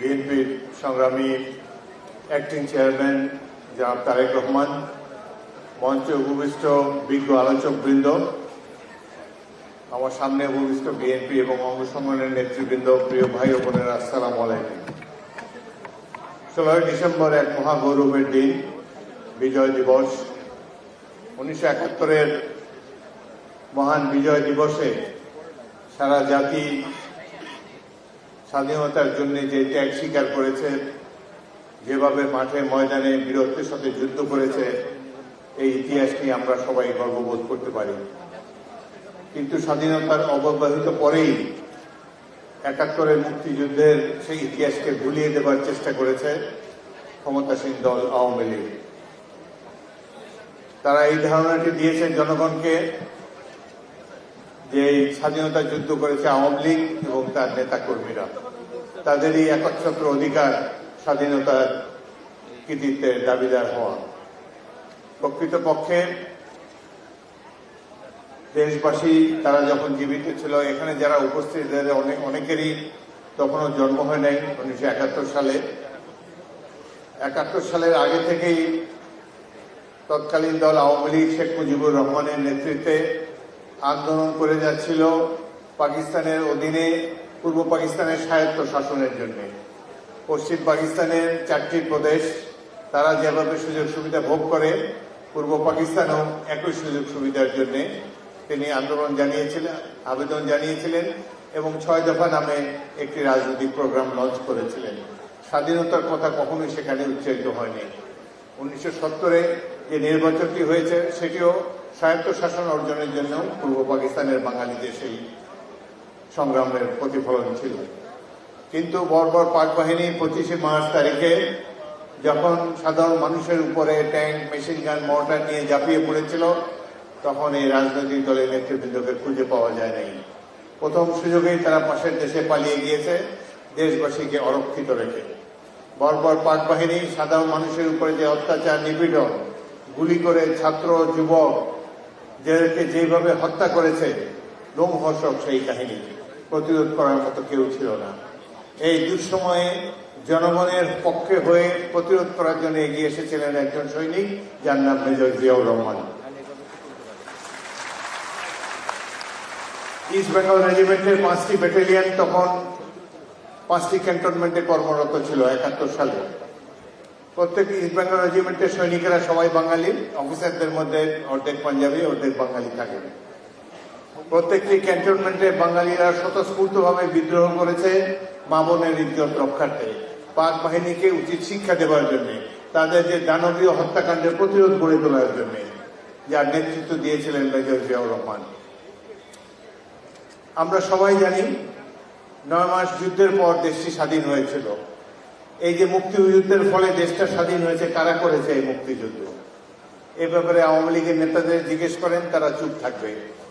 বিএনপির সংগ্রামী acting chairman জনাব তারেক রহমান, মঞ্চে উপবিষ্ট বিজ্ঞ আলোচক বৃন্দ, আমার সামনে উপবিষ্ট বিএনপি এবং অঙ্গ সংগঠনের নেতৃবৃন্দ, প্রিয় ভাই ও বোনেরা, আসসালাম আলাইকুম। ষোলোই ডিসেম্বর এক মহাগৌরবের দিন, বিজয় দিবস। উনিশশো একাত্তরের মহান বিজয় দিবসে সারা জাতি স্বাধীনতার জন্য যে ত্যাগ স্বীকার করেছে, যেভাবে মাঠে ময়দানে বীরত্বের সাথে যুদ্ধ করেছে, এই ইতিহাস নিয়ে আমরা সবাই গর্ববোধ করতে পারি। কিন্তু স্বাধীনতার অব্যবহিত পরেই একাত্তরের মুক্তিযুদ্ধের সেই ইতিহাসকে ভুলিয়ে দেবার চেষ্টা করেছে ক্ষমতাসীন দল আওয়ামী লীগ। তারা এই ধারণাটি দিয়েছেন জনগণকে যে স্বাধীনতা যুদ্ধ করেছে আওয়ামী লীগ এবং তার নেতা কর্মীরা তাদেরই একচ্ছত্র অধিকার স্বাধীনতার কৃতিত্বের দাবিদার হওয়া। প্রকৃতপক্ষে দেশবাসী, তারা যখন জীবিত ছিল, এখানে যারা উপস্থিত তাদের অনেক, অনেকেরই তখনও জন্ম হয় নাই, উনিশশো একাত্তর সালে। একাত্তর সালের আগে থেকেই তৎকালীন দল আওয়ামী লীগ, শেখ মুজিবুর রহমানের নেতৃত্বে আন্দোলন করে যাচ্ছিল পাকিস্তানের অধীনে, পূর্ব পাকিস্তানের স্বায়ত্ত শাসনের জন্য। পশ্চিম পাকিস্তানের চারটি প্রদেশ, তারা যেভাবে সুযোগ সুবিধা ভোগ করে, পূর্ব পাকিস্তানও একই সুযোগ সুবিধার জন্য তিনি আন্দোলন জানিয়েছিলেন, আবেদন জানিয়েছিলেন এবং ছয় দফা নামে একটি রাজনৈতিক প্রোগ্রাম লঞ্চ করেছিলেন। স্বাধীনতার কথা কখনোই সেখানে উচ্চারিত হয়নি। উনিশশো সত্তরে যে নির্বাচনটি হয়েছে, সেটিও স্বায়ত্ত শাসন অর্জনের জন্য পূর্ব পাকিস্তানের বাঙালিদের সেই সংগ্রামের প্রতিফলন ছিল। কিন্তু বর্বর পাক বাহিনী পঁচিশে মার্চ তারিখে যখন সাধারণ মানুষের উপরে ট্যাঙ্ক, মেশিন গান, মর্টার নিয়ে ঝাঁপিয়ে পড়েছিল, তখন এই রাজনৈতিক দলের নেতৃবৃন্দকে খুঁজে পাওয়া যায় নাই। প্রথম সুযোগেই তারা পাশের দেশে পালিয়ে গিয়েছে, দেশবাসীকে অরক্ষিত রেখে। বর্বর পাক বাহিনী সাধারণ মানুষের উপরে যে অত্যাচার, নিপীড়ন, গুলি করে ছাত্র, যুবক যাদেরকে যেভাবে হত্যা করেছে, লোমহর্ষক সেই কাহিনী প্রতিরোধ করার মতো কেউ ছিল না। এই দুঃসময়ে জনগণের পক্ষে হয়ে প্রতিরোধ করার জন্য এগিয়ে এসেছিলেন একজন সৈনিক, যার নাম মেজর জিয়াউর রহমান। ইস্ট বেঙ্গল রেজিমেন্টের পাঁচটি ব্যাটালিয়ন তখন পাঁচটি ক্যান্টনমেন্টে কর্মরত ছিল, একাত্তর সালে। প্রত্যেক ইস্ট বেঙ্গল রেজিমেন্টের সৈনিকেরা সবাই বাঙালি, অফিসারদের মধ্যে অর্ধেক পাঞ্জাবি, অর্ধেক বাঙালি থাকে। প্রত্যেকটি ক্যান্টনমেন্টে বাঙালিরা স্বতঃস্ফূর্তভাবে বিদ্রোহ করেছে মা বোনের ইজ্জত রক্ষার্থে। পাক বাহিনীকে উচিত শিক্ষা দেওয়ার জন্য, তাদের যে দানবীয় হত্যাকাণ্ডের প্রতিরোধ গড়ে তোলার জন্য, যার নেতৃত্ব দিয়েছিলেন মেজর জিয়াউর রহমান। আমরা সবাই জানি, নয় মাস যুদ্ধের পর দেশটি স্বাধীন হয়েছিল। এই যে মুক্তিযুদ্ধের ফলে দেশটা স্বাধীন হয়েছে, কারা করেছে এই মুক্তিযুদ্ধ? এ ব্যাপারে আওয়ামী লীগের নেতাদের জিজ্ঞেস করেন, তারা চুপ থাকবে।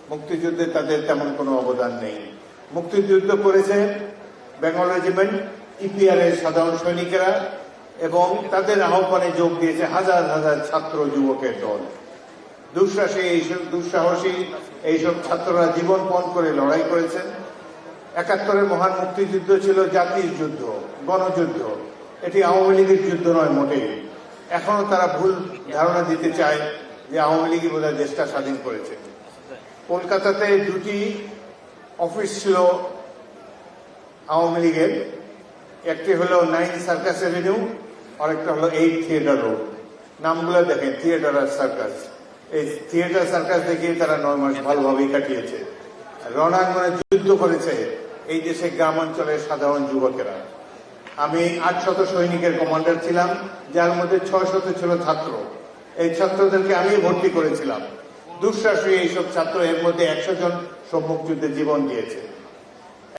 মুক্তিযুদ্ধে তাদের তেমন কোনো অবদান নেই। মুক্তিযুদ্ধ করেছে বেঙ্গল রেজিমেন্ট ইপিআর এর সাধারণ সৈনিকেরা, এবং তাদের আহ্বানে যোগ দিয়েছে হাজার হাজার ছাত্র যুবকের দল। দুঃসাহসী এইসব দুঃসাহসী এইসব ছাত্ররা জীবন পণ করে লড়াই করেছেন। একাত্তরের মহান মুক্তিযুদ্ধ ছিল জাতির যুদ্ধ, গণযুদ্ধ। এটি আওয়ামী লীগের যুদ্ধ নয়, মোটেই। এখনও তারা ভুল ধারণা দিতে চায় যে আওয়ামী লীগই বোধহয় দেশটা স্বাধীন করেছে। কলকাতাতে দুটি অফিস ছিল আওয়ামী লীগের। একটি হলো নাইন সার্কাস এভিনিউ, আরেকটা হলো এইট থিয়েটার রোড। নামগুলো দেখেন, থিয়েটার আর সার্কাস। এই থিয়েটার, সার্কাস দেখিয়ে তারা নয় মাস ভালোভাবেই কাটিয়েছে। রণাঙ্গনে যুদ্ধ করেছে এই দেশে গ্রামাঞ্চলের সাধারণ যুবকেরা। আমি আটশত সৈনিকের কমান্ডার ছিলাম, যার মধ্যে ছয়শত ছিল ছাত্র। এই ছাত্রদেরকে আমি ভর্তি করেছিলাম। দুঃসাহসী এইসব ছাত্র এর মধ্যে একশো জন সম্মুখ যুদ্ধে জীবন দিয়েছে।